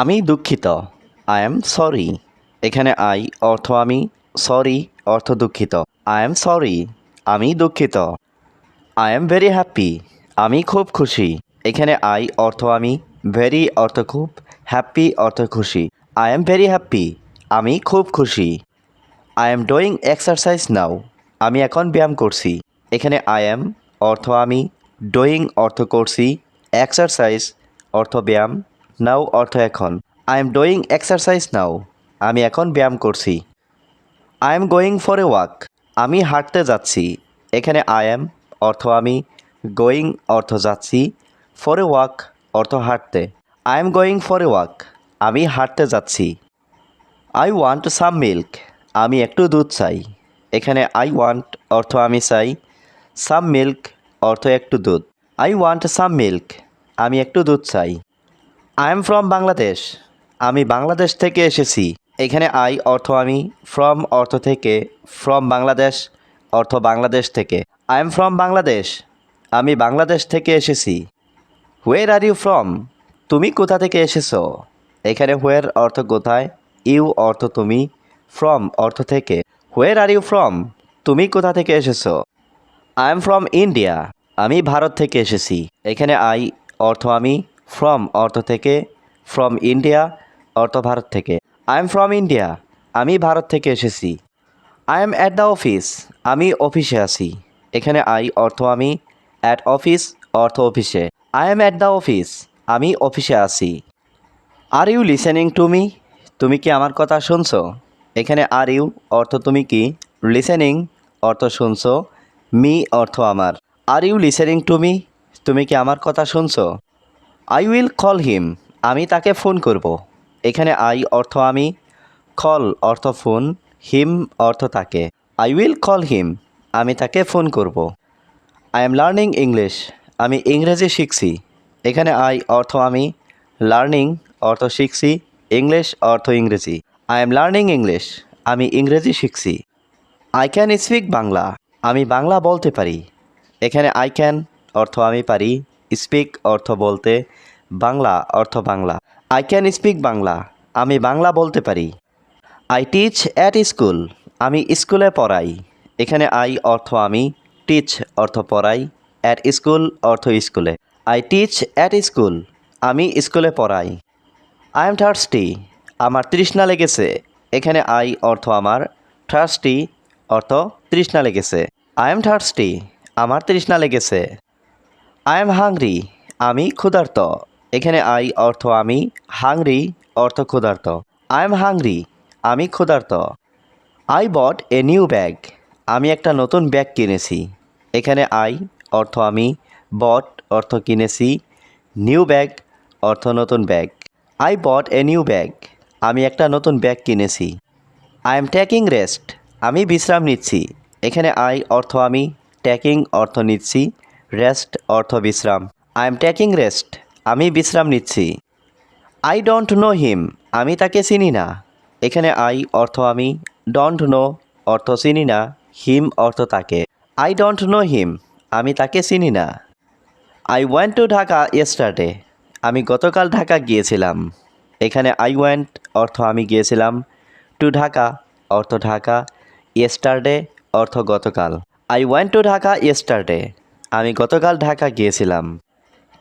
আমি দুঃখিত। I am sorry এখানে আই অর্থ আমি সরি অর্থ দুঃখিত। আই এম সরি আমি দুঃখিত। আই এম ভেরি হ্যাপি আমি খুব খুশি। এখানে আই অর্থ আমি ভেরি অর্থ খুব হ্যাপি অর্থ খুশি। আই এম ভেরি হ্যাপি আমি খুব খুশি। I am doing exercise now আমি এখন ব্যায়াম করছি। এখানে আই এম অর্থ আমি ডুইং অর্থ করছি। এক্সারসাইজ অর্থ ব্যায়াম। নাও, অর্থ এখন। I am doing exercise now আমি এখন ব্যায়াম করছি। I am going for a walk আমি হাঁটতে যাচ্ছি। এখানে আই এম অর্থ আমি। গোয়িং অর্থ যাচ্ছি। ফর এ ওয়াক অর্থ হাঁটতে। I am going for a walk আমি হাঁটতে যাচ্ছি। আই ওয়ান্ট সাম মিল্ক আমি একটু দুধ চাই। এখানে আই ওয়ান্ট অর্থ আমি চাই। সাম মিল্ক অর্থ একটু দুধ। আই ওয়ান্ট সাম মিল্ক আমি একটু দুধ চাই। আই এম ফ্রম বাংলাদেশ আমি বাংলাদেশ থেকে এসেছি। এখানে আই অর্থ আমি ফ্রম অর্থ থেকে ফ্রম বাংলাদেশ অর্থ বাংলাদেশ থেকে। আই এম ফ্রম বাংলাদেশ আমি বাংলাদেশ থেকে এসেছি। হোয়ের আর ইউ ফ্রম তুমি কোথা থেকে এসেছ? এখানে হোয়ের অর্থ কোথায়? ইউ অর্থ তুমি ফ্রম অর্থ থেকে। হোয়ের আর ইউ ফ্রম তুমি কোথা থেকে এসেছ? আই এম ফ্রম ইন্ডিয়া আমি ভারত থেকে এসেছি। এখানে আই অর্থ আমি ফ্রম অর্থ থেকে ফ্রম ইন্ডিয়া অর্থ ভারত থেকে। আই এম ফ্রম ইন্ডিয়া আমি ভারত থেকে এসেছি। I am at the office আমি অফিসে আছি। এখানে আই অর্থ আমি অ্যাট অফিস অর্থ অফিসে I am at the office আমি অফিসে আছি। Are you listening to me তুমি কি আমার কথা শুনছো? এখানে আর ইউ অর্থ তুমি কি? লিসেনিং অর্থ শুনছো। মি অর্থ আমার। Are you listening to me তুমি কি আমার কথা শুনছো? আই উইল কল হিম আমি তাকে ফোন করব। এখানে আই অর্থ আমি কল অর্থ ফোন হিম অর্থ তাকে। আই উইল কল হিম আমি তাকে ফোন করব। আই এম লার্নিং ইংলিশ আমি ইংরেজি শিখছি। এখানে আই অর্থ আমি লার্নিং অর্থ শিখছি ইংলিশ অর্থ ইংরেজি। আই এম লার্নিং ইংলিশ আমি ইংরেজি শিখছি। I can speak Bangla. আমি বাংলা বলতে পারি। এখানে আই ক্যান অর্থ আমি পারি। স্পিক অর্থ বলতে বাংলা অর্থ Bangla. I can speak Bangla. আমি বাংলা বলতে পারি। আই টিচ অ্যাট স্কুল আমি স্কুলে পড়াই। এখানে আই অর্থ আমি টিচ অর্থ পড়াই। অ্যাট স্কুল অর্থ স্কুলে আই টিচ অ্যাট স্কুল আমি স্কুলে পড়াই। আই এম থার্সটি আমার তৃষ্ণা লেগেছে। এখানে আই অর্থ আমার থার্সটি অর্থ তৃষ্ণা লেগেছে। আই এম থার্সটি আমার তৃষ্ণা লেগেছে। আই এম হাংরি আমি ক্ষুধার্ত। এখানে আই অর্থ আমি। হাংরি অর্থ ক্ষুধার্ত। আই এম হাংরি আমি ক্ষুধার্ত। I bought a new bag আমি একটা নতুন ব্যাগ কিনেছি। এখানে আই অর্থ আমি। বট অর্থ কিনেছি। নিউ ব্যাগ অর্থ নতুন bag I bought a new bag আমি একটা নতুন ব্যাগ কিনেছি। আই এম ট্যাকিং রেস্ট আমি বিশ্রাম নিচ্ছি। এখানে আই অর্থ আমি। ট্যাকিং অর্থ নিচ্ছি। রেস্ট অর্থ বিশ্রাম। আই এম টেকিং রেস্ট আমি বিশ্রাম নিচ্ছি। আই ডোন্ট নো হিম আমি তাকে চিনি না। এখানে আই অর্থ আমি ডোন্ট নো অর্থ চিনি না হিম অর্থ তাকে। আই ডোন্ট নো হিম আমি তাকে চিনি না। I went to Dhaka yesterday আমি গতকাল ঢাকা গিয়েছিলাম। এখানে আই ওয়েন্ট অর্থ আমি গিয়েছিলাম। টু ঢাকা অর্থ ঢাকা ইয়েস্টারডে অর্থ গতকাল। I went to Dhaka yesterday আমি গতকাল ঢাকা গিয়েছিলাম।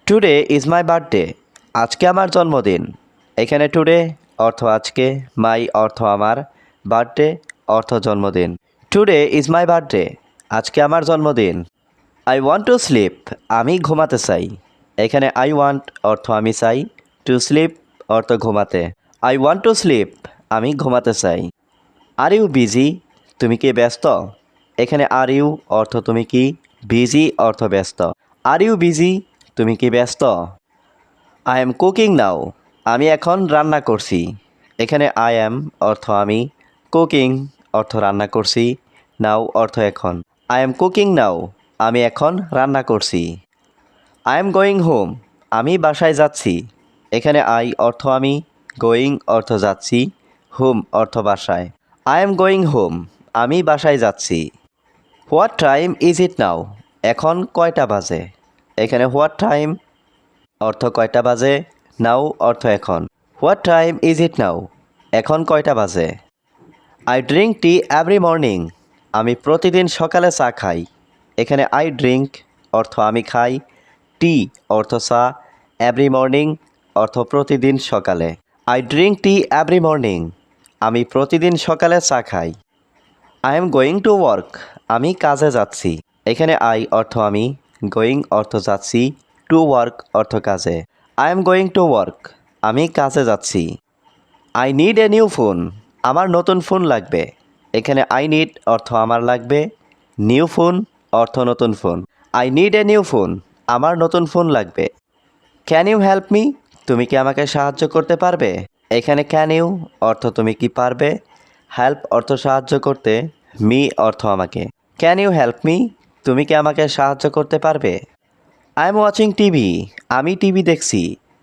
Today is my birthday. আজকে আমার জন্মদিন। এখানে টুডে অর্থ আজকে, মাই অর্থ আমার, বার্থডে অর্থ জন্মদিন। Today is my birthday. আজকে আমার জন্মদিন। I want to sleep. আমি ঘুমাতে চাই। এখানে আই ওয়ান্ট অর্থ আমি চাই। টু স্লিপ অর্থ ঘুমাতে। I want to sleep. আমি ঘুমাতে চাই। Are you busy? তুমি কি ব্যস্ত? এখানে আর ইউ অর্থ তুমি কি? বিজি অর্থ ব্যস্ত। আর ইউ বিজি তুমি কি ব্যস্ত? আই এম কুকিং নাও আমি এখন রান্না করছি। এখানে আই এম অর্থ আমি। কুকিং অর্থ রান্না করছি। নাও অর্থ এখন। আই এম কুকিং নাও আমি এখন রান্না করছি। আই এম গোয়িং হোম আমি বাসায় যাচ্ছি। এখানে আই অর্থ আমি। গোয়িং অর্থ যাচ্ছি। হোম অর্থ বাসায়। আই এম গোয়িং হোম আমি বাসায় যাচ্ছি। What time is it now? এখন কয়টা বাজে? এখানে হোয়াট টাইম, অর্থ কয়টা বাজে? নাও, অর্থ এখন। What time is it now? এখন কয়টা বাজে? I drink tea every morning. আমি প্রতিদিন সকালে চা খাই। এখানে আই ড্রিঙ্ক, অর্থ আমি খাই। টি, অর্থ চা। এভরি মর্নিং, অর্থ প্রতিদিন সকালে। I drink tea every morning. আমি প্রতিদিন সকালে চা খাই। I am going to work আমি কাজে যাচ্ছি। এখানে আই অর্থ আমি গোয়িং অর্থ যাচ্ছি টু ওয়ার্ক অর্থ কাজে। I am going to work আমি কাজে যাচ্ছি। I need a new phone আমার নতুন ফোন লাগবে। এখানে আই নিড অর্থ আমার লাগবে। নিউ ফোন অর্থ নতুন phone I need a new phone আমার নতুন ফোন লাগবে। ক্যান ইউ হেল্প মি তুমি কি আমাকে সাহায্য করতে পারবে? এখানে ক্যান ইউ অর্থ তুমি কি পারবে? হেল্প অর্থ সাহায্য করতে মি অর্থ আমাকে। ক্যান ইউ হেল্প মি তুমি কি আমাকে সাহায্য করতে পারবে? আই এম ওয়াচিং টিভি আমি টিভি দেখছি।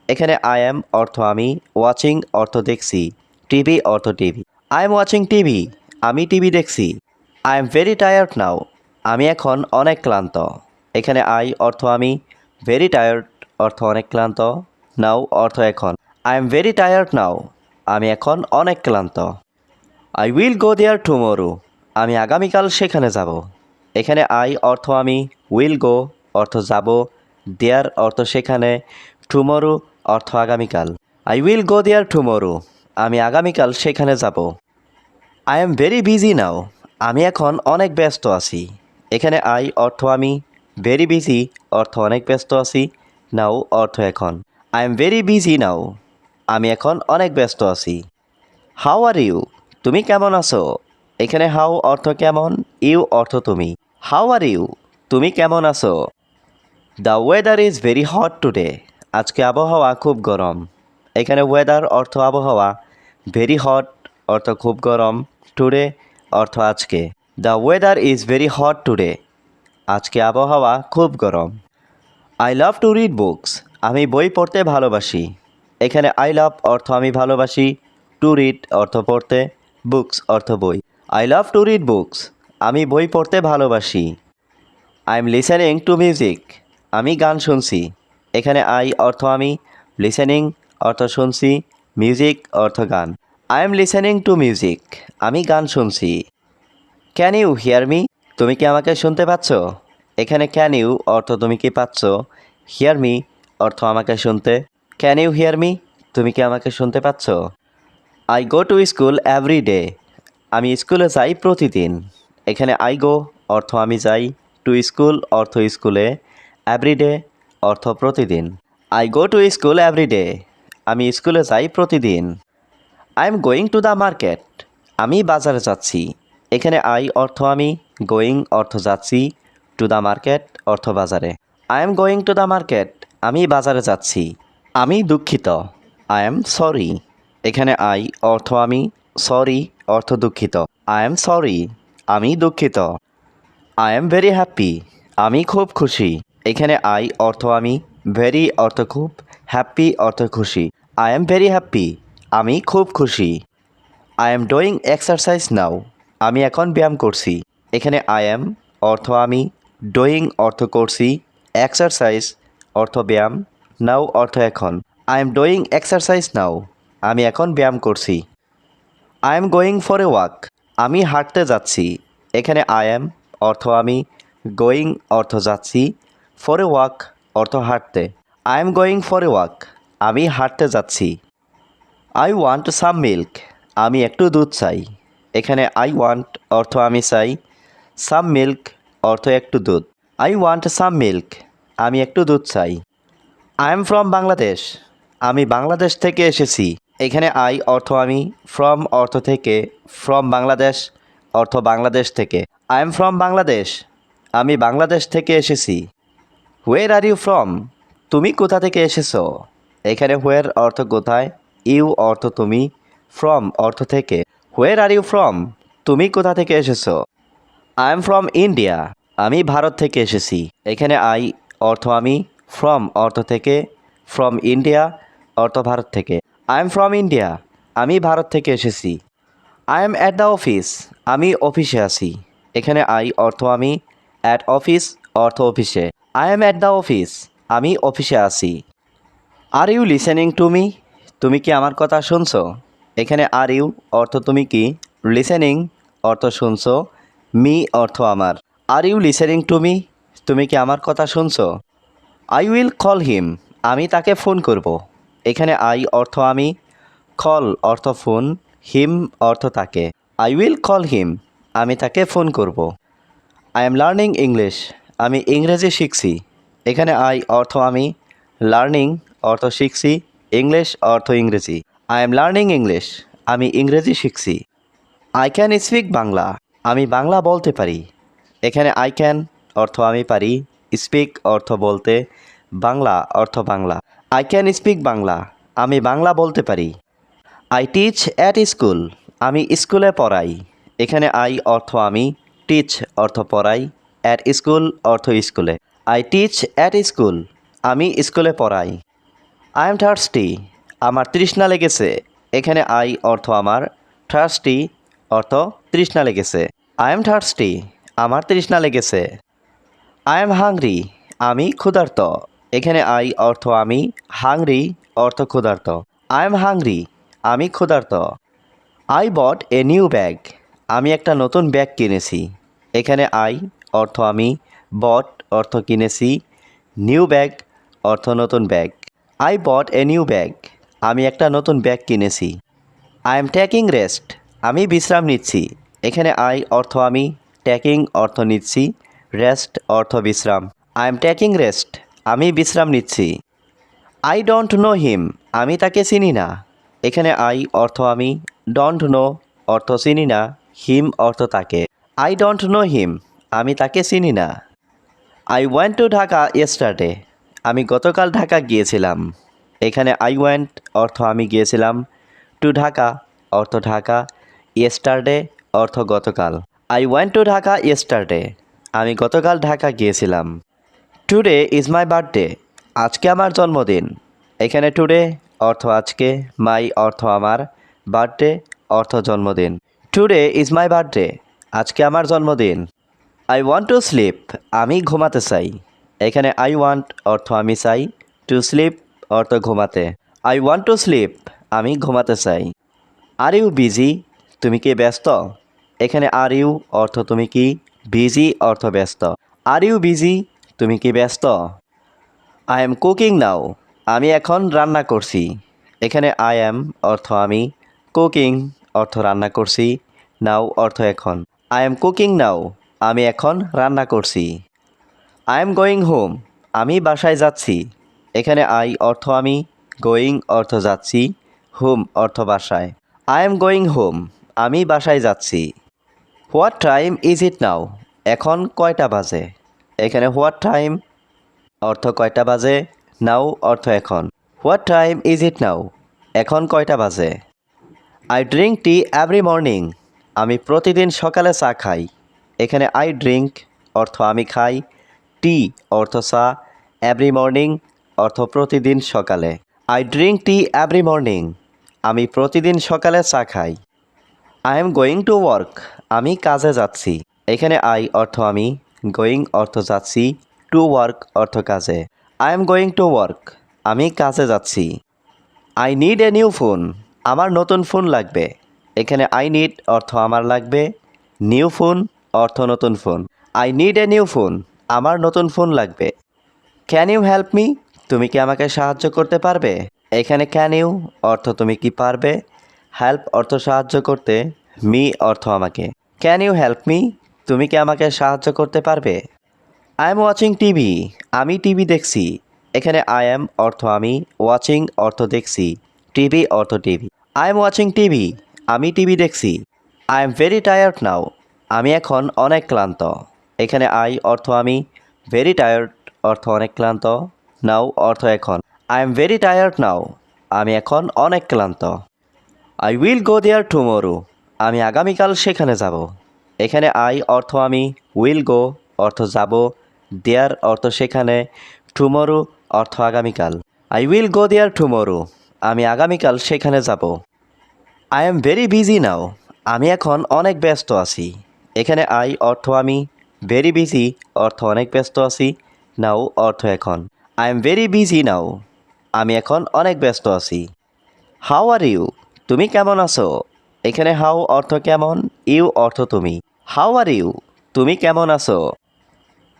এখানে আই এম অর্থ আমি ওয়াচিং অর্থ দেখছি। টিভি অর্থ TV I am watching TV আমি টিভি দেখছি। I am very tired now আমি এখন অনেক ক্লান্ত। এখানে আই অর্থ আমি ভেরি টায়ার্ড অর্থ অনেক ক্লান্ত। নাও অর্থ এখন। I am very tired now আমি এখন অনেক ক্লান্ত। I will go there tomorrow আমি আগামীকাল সেখানে যাব। এখানে আই অর্থ আমি উইল গো অর্থ যাব। দেয়ার অর্থ সেখানে টুমোরো অর্থ আগামীকাল। I will go there tomorrow আমি আগামীকাল সেখানে যাব। I am very busy now আমি এখন অনেক ব্যস্ত আছি। এখানে আই অর্থ আমি ভেরি বিজি অর্থ অনেক ব্যস্ত আছি। নাও অর্থ এখন। I am very busy now আমি এখন অনেক ব্যস্ত আছি। হাউ আর ইউ তুমি কেমন আছো? এখানে হাউ অর্থ কেমন? ইউ অর্থ তুমি। হাউ আর ইউ তুমি কেমন আছো? The weather is very hot today আজকে আবহাওয়া খুব গরম। এখানে ওয়েদার অর্থ আবহাওয়া। ভেরি হট অর্থ খুব গরম। টুডে অর্থ আজকে। The weather is very hot today আজকে আবহাওয়া খুব গরম। I love to read books আমি বই পড়তে ভালোবাসি। এখানে আই লাভ অর্থ আমি ভালোবাসি। টু রিড অর্থ পড়তে। বুকস অর্থ বই। I love to read books আমি বই পড়তে ভালোবাসি। I am listening to music আমি গান শুনছি। এখানে আই অর্থ আমি। লিসেনিং অর্থ শুনছি। মিউজিক অর্থ গান। I am listening to music আমি গান শুনছি। ক্যান ইউ হিয়ার মি তুমি কি আমাকে শুনতে পাচ্ছ? এখানে ক্যান ইউ অর্থ তুমি কি পাচ্ছ? হিয়ার মি অর্থ আমাকে শুনতে। ক্যান ইউ হিয়ার মি তুমি কি আমাকে শুনতে পাচ্ছ? I go to school every day আমি স্কুলে যাই প্রতিদিন। এখানে আই গো অর্থ আমি যাই। টু স্কুল অর্থ স্কুলে। এভরিডে অর্থ প্রতিদিন। I go to school everyday আমি স্কুলে যাই প্রতিদিন। I am going to the market আমি বাজারে যাচ্ছি। এখানে আই অর্থ আমি। গোয়িং অর্থ যাচ্ছি। টু দ্য মার্কেট অর্থ বাজারে। I am going to the market আমি বাজারে যাচ্ছি। আমি দুঃখিত। আই এম সরি এখানে আই অর্থ আমি সরি অর্থ দুঃখিত। আই এম সরি আমি দুঃখিত। আই এম ভেরি হ্যাপি আমি খুব খুশি। এখানে আই অর্থ আমি ভেরি অর্থ খুব হ্যাপি অর্থ খুশি। আই এম ভেরি হ্যাপি আমি খুব খুশি। I am doing exercise now আমি এখন ব্যায়াম করছি। এখানে আই এম অর্থ আমি ডুইং অর্থ করছি এক্সারসাইজ অর্থ ব্যায়াম নাও অর্থ এখন। I am doing exercise now আমি এখন ব্যায়াম করছি। I am going for a walk আমি হাঁটতে যাচ্ছি। এখানে আই এম অর্থ আমি। গোয়িং অর্থ যাচ্ছি। ফর এ ওয়াক অর্থ হাঁটতে। I am going for a walk আমি হাঁটতে যাচ্ছি। আই ওয়ান্ট সাম মিল্ক আমি একটু দুধ চাই। এখানে আই ওয়ান্ট অর্থ আমি চাই। সাম মিল্ক অর্থ একটু দুধ। আই ওয়ান্ট সাম মিল্ক আমি একটু দুধ চাই। আই এম ফ্রম বাংলাদেশ আমি বাংলাদেশ থেকে এসেছি। এখানে আই অর্থ আমি ফ্রম অর্থ থেকে ফ্রম বাংলাদেশ, অর্থ বাংলাদেশ থেকে। আই এম ফ্রম বাংলাদেশ, আমি বাংলাদেশ থেকে এসেছি। হোয়ের আর ইউ ফ্রম তুমি কোথা থেকে এসেছ? এখানে হোয়ের অর্থ কোথায় ইউ অর্থ তুমি ফ্রম অর্থ থেকে। হোয়ের আর ইউ ফ্রম তুমি কোথা থেকে এসেছ? আই এম ফ্রম ইন্ডিয়া আমি ভারত থেকে এসেছি। এখানে আই অর্থ আমি ফ্রম অর্থ থেকে ফ্রম ইন্ডিয়া অর্থ ভারত থেকে। আই এম ফ্রম ইন্ডিয়া আমি ভারত থেকে এসেছি। I am at the office আমি অফিসে আছি। এখানে আই অর্থ আমি অ্যাট অফিস অর্থ অফিসে। I am at the office আমি অফিসে আছি। Are you listening to me তুমি কি আমার কথা শুনছো? এখানে আর ইউ অর্থ তুমি কি? লিসেনিং অর্থ শুনছো। মি অর্থ আমার। Are you listening to me তুমি কি আমার কথা শুনছো? আই উইল কল হিম আমি তাকে ফোন করব। এখানে আই অর্থ আমি কল অর্থ ফোন, হিম অর্থ তাকে। আই উইল কল হিম, আমি তাকে ফোন করব। আই এম লার্নিং ইংলিশ, আমি ইংরেজি শিখছি। এখানে আই অর্থ আমি, লার্নিং অর্থ শিখছি, ইংলিশ অর্থ ইংরেজি। আই এম লার্নিং ইংলিশ, আমি ইংরেজি শিখছি। আই ক্যান স্পিক বাংলা, আমি বাংলা বলতে পারি। এখানে আই ক্যান অর্থ আমি পারি, স্পিক অর্থ বলতে, বাংলা অর্থ Bangla. I can speak Bangla আমি বাংলা বলতে পারি। আই টিচ অ্যাট স্কুল আমি স্কুলে পড়াই। এখানে আই অর্থ আমি টিচ অর্থ পড়াই অ্যাট স্কুল অর্থ স্কুলে আই টিচ অ্যাট স্কুল আমি স্কুলে পড়াই। আই এম থার্সটি আমার তৃষ্ণা লেগেছে। এখানে আই অর্থ আমার থার্সটি অর্থ তৃষ্ণা লেগেছে। আই এম থার্সটি আমার তৃষ্ণা লেগেছে। আই এম হাংরি আমি ক্ষুধার্ত। এখানে আই অর্থ আমি, হাংরি অর্থ ক্ষুধার্ত। আই এম হাংরি আমি ক্ষুধার্ত। I bought a new bag আমি একটা নতুন ব্যাগ কিনেছি। এখানে আই অর্থ আমি বট অর্থ কিনেছি নিউ ব্যাগ অর্থ নতুন bag I bought a new bag আমি একটা নতুন ব্যাগ কিনেছি। আই এম ট্যাকিং রেস্ট আমি বিশ্রাম নিচ্ছি। এখানে আই অর্থ আমি ট্যাকিং অর্থ নিচ্ছি রেস্ট অর্থ বিশ্রাম। আই এম ট্যাকিং রেস্ট আমি বিশ্রাম নিচ্ছি। আই ডোন্ট নো হিম আমি তাকে চিনি না। এখানে আই অর্থ আমি ডোন্ট নো অর্থ চিনি না হিম অর্থ তাকে। আই ডোন্ট নো হিম আমি তাকে চিনি না। I went to Dhaka yesterday আমি গতকাল ঢাকা গিয়েছিলাম। এখানে আই ওয়েন্ট অর্থ আমি গিয়েছিলাম। টু ঢাকা অর্থ ঢাকা ইয়েস্টারডে অর্থ গতকাল। I went to Dhaka yesterday আমি গতকাল ঢাকা গিয়েছিলাম। টুডে ইজ মাই বার্থডে আজকে আমার জন্মদিন। এখানে টুডে অর্থ আজকে মাই অর্থ আমার বার্থডে অর্থ জন্মদিন। টুডে ইজ মাই বার্থডে আজকে আমার জন্মদিন। আই ওয়ান্ট টু স্লিপ আমি ঘুমাতে চাই। এখানে আই ওয়ান্ট অর্থ আমি চাই। টু স্লিপ অর্থ ঘুমাতে। আই ওয়ান্ট টু স্লিপ আমি ঘুমাতে চাই। আর ইউ বিজি তুমি কি ব্যস্ত? এখানে আর ইউ অর্থ তুমি কি? বিজি অর্থ ব্যস্ত। আর ইউ বিজি তুমি কি ব্যস্ত? আই এম কুকিং নাও আমি এখন রান্না করছি। এখানে আই এম অর্থ আমি। কুকিং অর্থ রান্না করছি। নাও অর্থ এখন। আই এম কুকিং নাও আমি এখন রান্না করছি। আই এম গোয়িং হোম আমি বাসায় যাচ্ছি। এখানে আই অর্থ আমি। গোয়িং অর্থ যাচ্ছি। হোম অর্থ বাসায়। আই এম গোয়িং হোম আমি বাসায় যাচ্ছি। What time is it now এখন কয়টা বাজে? এখানে হোয়াট টাইম, অর্থ কয়টা বাজে, নাও অর্থ এখন। What time is it now? এখন কয়টা বাজে? I drink tea every morning আমি প্রতিদিন সকালে চা খাই। এখানে আই ড্রিঙ্ক অর্থ আমি খাই। টি অর্থ চা। এভরি মর্নিং অর্থ প্রতিদিন সকালে। I drink tea every morning আমি প্রতিদিন সকালে চা খাই। I am going to work আমি কাজে যাচ্ছি। এখানে আই অর্থ আমি। গোয়িং অর্থ যাচ্ছি টু ওয়ার্ক অর্থ কাজে। I am going to work আমি কাজে যাচ্ছি। I need a new phone আমার নতুন ফোন লাগবে। এখানে আই নিড অর্থ আমার লাগবে নিউ ফোন অর্থ নতুন phone I need a new phone আমার নতুন ফোন লাগবে। ক্যান ইউ হেল্প মি তুমি কি আমাকে সাহায্য করতে পারবে? এখানে ক্যান ইউ অর্থ তুমি কি পারবে? হেল্প অর্থ সাহায্য করতে মি অর্থ আমাকে। ক্যান ইউ হেল্প মি তুমি কি আমাকে সাহায্য করতে পারবে? আই এম ওয়াচিং টিভি আমি টিভি দেখছি। এখানে আই এম অর্থ আমি ওয়াচিং অর্থ দেখছি। টিভি অর্থ TV I am watching TV আমি টিভি দেখছি। I am very tired now আমি এখন অনেক ক্লান্ত। এখানে আই অর্থ আমি। ভেরি টায়ার্ড অর্থ অনেক ক্লান্ত। নাও অর্থ এখন। I am very tired now আমি এখন অনেক ক্লান্ত। I will go there tomorrow আমি আগামীকাল সেখানে যাব। এখানে আই অর্থ আমি, উইল গো অর্থ যাব, দেয়ার অর্থ সেখানে, টুমোরো অর্থ আগামীকাল। I will go there tomorrow, আমি আগামীকাল সেখানে যাব। I am very busy now, আমি এখন অনেক ব্যস্ত আছি। এখানে আই অর্থ আমি, ভেরি বিজি অর্থ অনেক ব্যস্ত আছি, নাও অর্থ এখন। I am very busy now, আমি এখন অনেক ব্যস্ত আছি। How are you? তুমি কেমন আছো? এখানে হাউ অর্থ কেমন? ইউ অর্থ তুমি। How are you? তুমি কেমন আছো?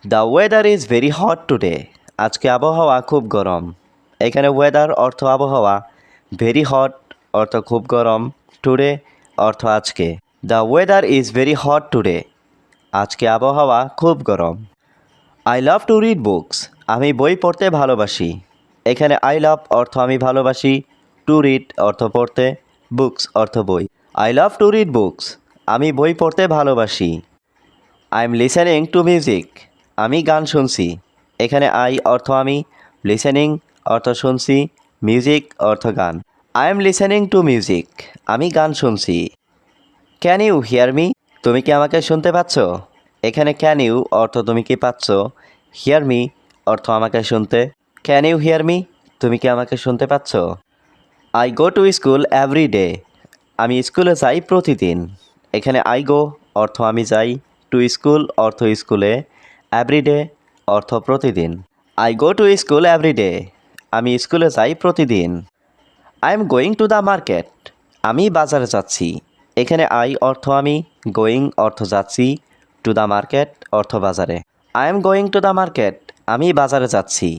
The weather is very hot today. আজকে আবহাওয়া খুব গরম। এখানে ওয়েদার অর্থ আবহাওয়া। ভেরি হট অর্থ খুব গরম। টুডে অর্থ আজকে। The weather is very hot today. আজকে আবহাওয়া খুব গরম। I love to read books. আমি বই পড়তে ভালোবাসি। এখানে আই লাভ অর্থ আমি ভালোবাসি। টু রিড অর্থ পড়তে, বুকস অর্থ বই। I love to read books আমি বই পড়তে ভালোবাসি। I am listening to music আমি গান শুনছি। এখানে আই অর্থ আমি লিসেনিং অর্থ শুনছি মিউজিক অর্থ গান। I am listening to music আমি গান শুনছি। ক্যান ইউ হিয়ার মি তুমি কি আমাকে শুনতে পাচ্ছ? এখানে ক্যান ইউ অর্থ তুমি কি পাচ্ছ? হিয়ার মি অর্থ আমাকে শুনতে। ক্যান ইউ হিয়ার মি তুমি কি আমাকে শুনতে পাচ্ছ? I go to school every day আমি স্কুলে যাই প্রতিদিন। এখানে আই গো, অর্থ আমি যাই টু স্কুল, অর্থ স্কুলে এভরিডে অর্থ প্রতিদিন। I go to school everyday আমি স্কুলে যাই প্রতিদিন। I am going to the market আমি বাজারে যাচ্ছি। এখানে আই, অর্থ আমি গোয়িং অর্থ যাচ্ছি টু দ্য মার্কেট অর্থ বাজারে। I am going to the market আমি বাজারে যাচ্ছি।